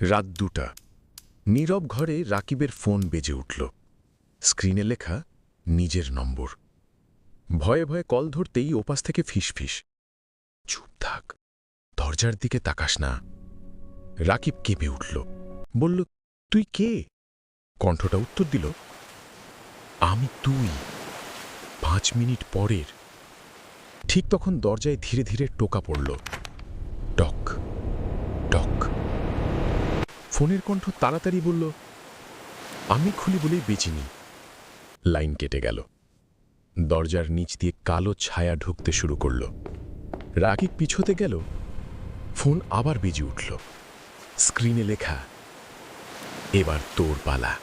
রাত দুটা। নীরব ঘরে রাকিবের ফোন বেজে উঠল। স্ক্রিনে লেখা, নিজের নম্বর। ভয়ে ভয়ে কল ধরতেই ওপাশ থেকে ফিসফিস। চুপ থাক, দরজার দিকে তাকাস না। রাকিব কেঁপে উঠল। বলল, তুই কে? কণ্ঠটা উত্তর দিল, আমি তুই। পাঁচ মিনিট পরের। ঠিক তখন দরজায় ধীরে ধীরে টোকা পড়ল। টক। টক ফোনের কণ্ঠ তাড়াতাড়ি বলল, আমি খুলি বলেই বেঁচিনি লাইন কেটে গেল। দরজার নিচ দিয়ে কালো ছায়া ঢুকতে শুরু করল। রাকিব পিছোতে গেল। ফোন আবার বেজে উঠল। স্ক্রিনে লেখা, এবার তোর পালা।